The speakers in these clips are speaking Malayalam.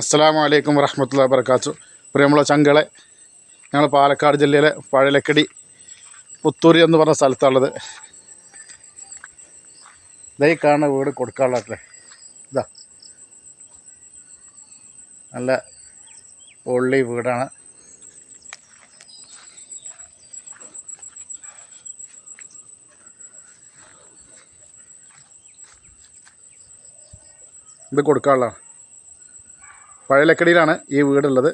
അസ്സലാമു അലൈക്കും വറഹമത്തുള്ള വർക്കാത്തു പ്രിയമുള്ള ചങ്കളെ ഞങ്ങൾ പാലക്കാട് ജില്ലയിലെ പഴലക്കടി പുത്തൂരി എന്ന് പറഞ്ഞ സ്ഥലത്താണുള്ളത്. ഇതായി കാണുന്ന വീട് കൊടുക്കാനുള്ളതല്ലേ ഇതാ. നല്ല പൊള്ളി വീടാണ്. ഇത് കൊടുക്കാനുള്ളതാണ്. പഴയലക്കടിയിലാണ് ഈ വീടുള്ളത്.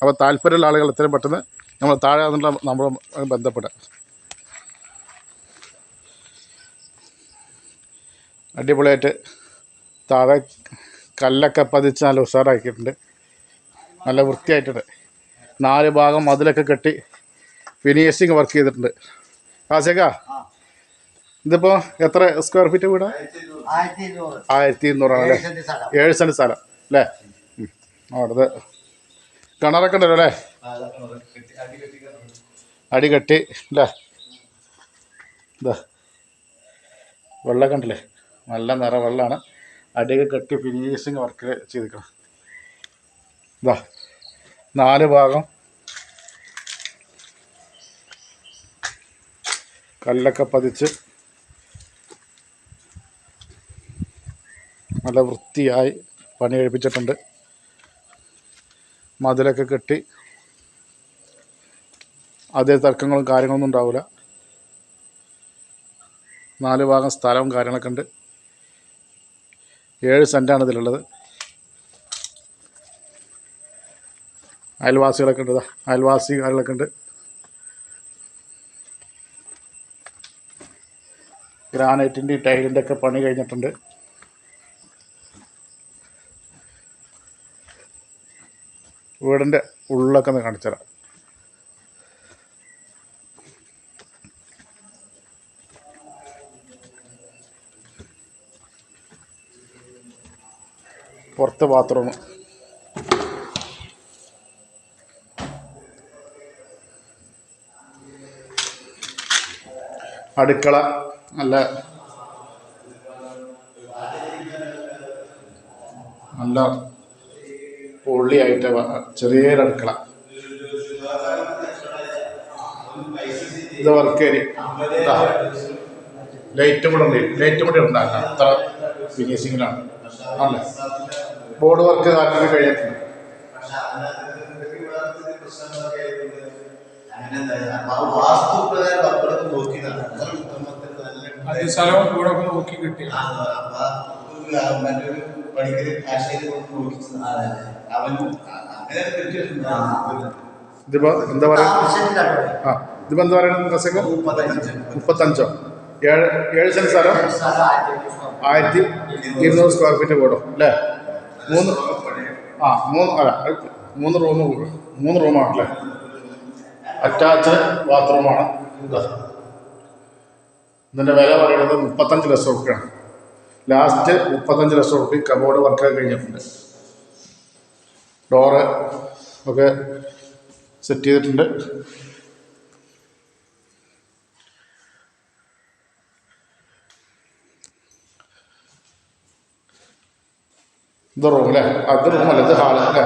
അപ്പോൾ താല്പര്യമുള്ള ആളുകൾ എത്രയും പെട്ടെന്ന് നമ്മൾ താഴെ നിന്നുള്ള നമ്മൾ ബന്ധപ്പെടാം. അടിപൊളിയായിട്ട് താഴെ കല്ലൊക്കെ പതിച്ച് നല്ല ഉഷാറാക്കിയിട്ടുണ്ട്. നല്ല വൃത്തിയായിട്ടുണ്ട്. നാല് ഭാഗം മതിലൊക്കെ കെട്ടി ഫിനിഷിങ് വർക്ക് ചെയ്തിട്ടുണ്ട്. കാശേക്ക ഇതിപ്പോൾ എത്ര സ്ക്വയർ ഫീറ്റ് വീടാ? ആയിരത്തി ഇരുന്നൂറ് ആയിരത്തി ഇരുന്നൂറാണ് അല്ലേ ഏഴ് സെന്റ് സ്ഥലം അല്ലേ? ഉം. അവിടുത്തെ കിണറൊക്കെ ഉണ്ടല്ലോ അല്ലേ? അടി കെട്ടി അല്ലേ? ഇതാ വെള്ളമൊക്കെ ഉണ്ടല്ലേ? നല്ല നിറ വെള്ളമാണ്. അടിയൊക്കെ കെട്ടി ഫിനിഷിങ് വർക്ക് ചെയ്തിരിക്കണം. ഇതാ നാല് ഭാഗം. കല്ലൊക്കെ പതിച്ച് നല്ല വൃത്തിയായി പണി കഴിപ്പിച്ചിട്ടുണ്ട്. മതിലൊക്കെ കെട്ടി അതേ തർക്കങ്ങളും കാര്യങ്ങളൊന്നും ഉണ്ടാവില്ല നാല് ഭാഗം സ്ഥലവും കാര്യങ്ങളൊക്കെ ഉണ്ട്. ഏഴ് സെന്റാണ് ഇതിലുള്ളത്. അയൽവാസികളൊക്കെ ഉണ്ട് അയൽവാസി കാര്യങ്ങളൊക്കെ ഉണ്ട്. ഗ്രാനൈറ്റിന്റെ ടൈലിന്റെ ഒക്കെ പണി കഴിഞ്ഞിട്ടുണ്ട്. വീടിന്റെ ഉള്ളൊക്കെ ഒന്ന് കാണിച്ചു തരാം. പുറത്ത് ബാത്റൂം അടുക്കള നല്ല നല്ല പൊള്ളിയായിട്ട് ചെറിയൊരു അടുക്കള ഇത് വർക്ക് ഏരിയ ലൈറ്റും കൂടെ ഉണ്ട്. ലൈറ്റും കൂടെ ഉണ്ടാകില്ല അത്ര ഫിനിഷിങ്ങിലാണ് ആണല്ലേ ബോർഡ് വർക്ക് കാര്യങ്ങൾ കഴിഞ്ഞിട്ടുണ്ട്. അത് സ്ഥലവും കൂടൊക്കെ നോക്കി കിട്ടി. മറ്റൊരു പണിക്കര് ആശയം കൊണ്ട് നോക്കിച്ചതാണ് അവൻ അങ്ങനെ കിട്ടിയിട്ടുണ്ട് ഇതിപ്പോ എന്താ പറയുക? ആ ഇതിപ്പോ എന്താ പറയുന്നത് മുപ്പത്തഞ്ച്. ഏഴ് ഏഴ് സ്ഥലം? സ്ഥലം ആയിരത്തി ഇരുന്നൂറ്. സ്ക്വയർ ഫീറ്റ് കൂടും അല്ലേ? മൂന്ന് ആ മൂന്ന് അല്ല മൂന്ന് റൂം മൂന്ന് റൂമാണ് അല്ലേ? അറ്റാച്ച് ബാത്റൂമാണ് ഇതിന്റെ വില പറയുന്നത് മുപ്പത്തഞ്ച് ലക്ഷം റുപ്യാണ് ലാസ്റ്റ് മുപ്പത്തഞ്ച് ലക്ഷം റുപ്യ കബോർഡ് വർക്ക് കഴിഞ്ഞിട്ടുണ്ട്. ഡോറ് ഒക്കെ സെറ്റ് ചെയ്തിട്ടുണ്ട്. ഇത് റൂം അല്ലേ അത് റൂമല്ല ഇത് ഹാൾ അല്ലേ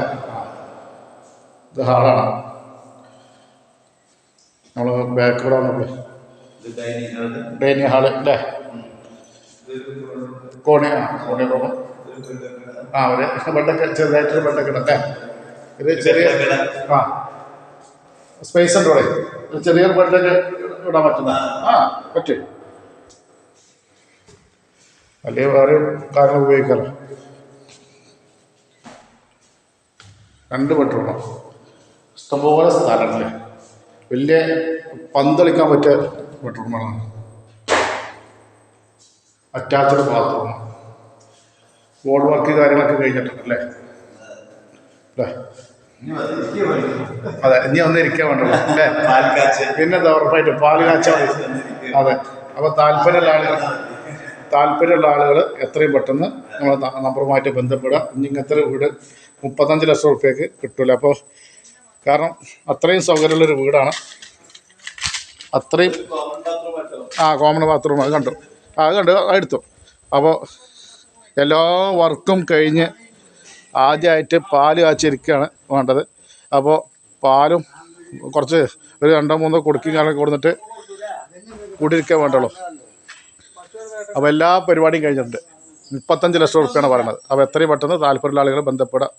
ഇത് ഹാളാണ് നമ്മൾ ബാക്ക്ഗ്രൗണ്ട് കൂടെ വന്നപ്പോൾ ഡൈനിങ് ഹാൾ അല്ലേ കോണി ആ കോണി റൂം ആ ഒരു ബെഡൊക്കെ ചെറുതായിട്ടൊരു ബെഡൊക്കെ അല്ലേ? ഇത് ചെറിയ ആ. സ്പേസ് ഉണ്ട് ഇവിടെ. ചെറിയ ചെറിയൊരു ബെഡൊക്കെ ഇടാൻ പറ്റുന്ന. ആ പറ്റും. അല്ലെങ്കിൽ വേറെ കാര്യങ്ങൾ ഉപയോഗിക്കാറ് രണ്ട് ബെഡ്റൂമോ ഇഷ്ടംപോലെ സ്ഥലമല്ലേ വലിയ പന്തളിക്കാൻ പറ്റിയ ബെഡ്റൂമുകളാണ്. അറ്റാച്ച്ഡ് ബാത്റൂം ബോർഡ് വർക്ക് കാര്യങ്ങളൊക്കെ കഴിഞ്ഞിട്ടുണ്ടല്ലേ? അല്ലേ അത് ഇനി ഒന്ന് ഇരിക്കാൻ വേണ്ടല്ലോ അല്ലേ പിന്നെ ഉറപ്പായിട്ട് പാൽ കാച്ചാൽ അതെ അപ്പോൾ താല്പര്യമുള്ള ആളുകൾ താല്പര്യമുള്ള ആളുകൾ എത്രയും പെട്ടെന്ന് നമ്മളെ നമ്പറുമായിട്ട് ബന്ധപ്പെടുക. ഇനി ഇങ്ങനത്തെ വീട് മുപ്പത്തഞ്ച് ലക്ഷം റുപ്യക്ക് കിട്ടില്ല അപ്പോൾ കാരണം അത്രയും സൗകര്യമുള്ളൊരു വീടാണ്. അത്രയും ആ കോമൺ ബാത്റൂം അത് കണ്ടു. ആ കണ്ട്. എടുത്തു. അപ്പോൾ എല്ലാ വർക്കും കഴിഞ്ഞ് ആദ്യമായിട്ട് പാൽ കാച്ചിരിക്കുകയാണ് വേണ്ടത്. അപ്പോൾ പാലും കുറച്ച് ഒരു രണ്ടോ മൂന്നോ കൊടുക്കും കാലം കൊടുത്തിട്ട് കൂടിയിരിക്കാൻ വേണ്ടുള്ളൂ. അപ്പോൾ എല്ലാ പരിപാടിയും കഴിഞ്ഞിട്ടുണ്ട്. മുപ്പത്തഞ്ച് ലക്ഷം റുപ്യാണ് പറയുന്നത്. അപ്പോൾ എത്രയും പെട്ടെന്ന് താല്പര്യമുള്ള ആളുകൾ ബന്ധപ്പെടുക.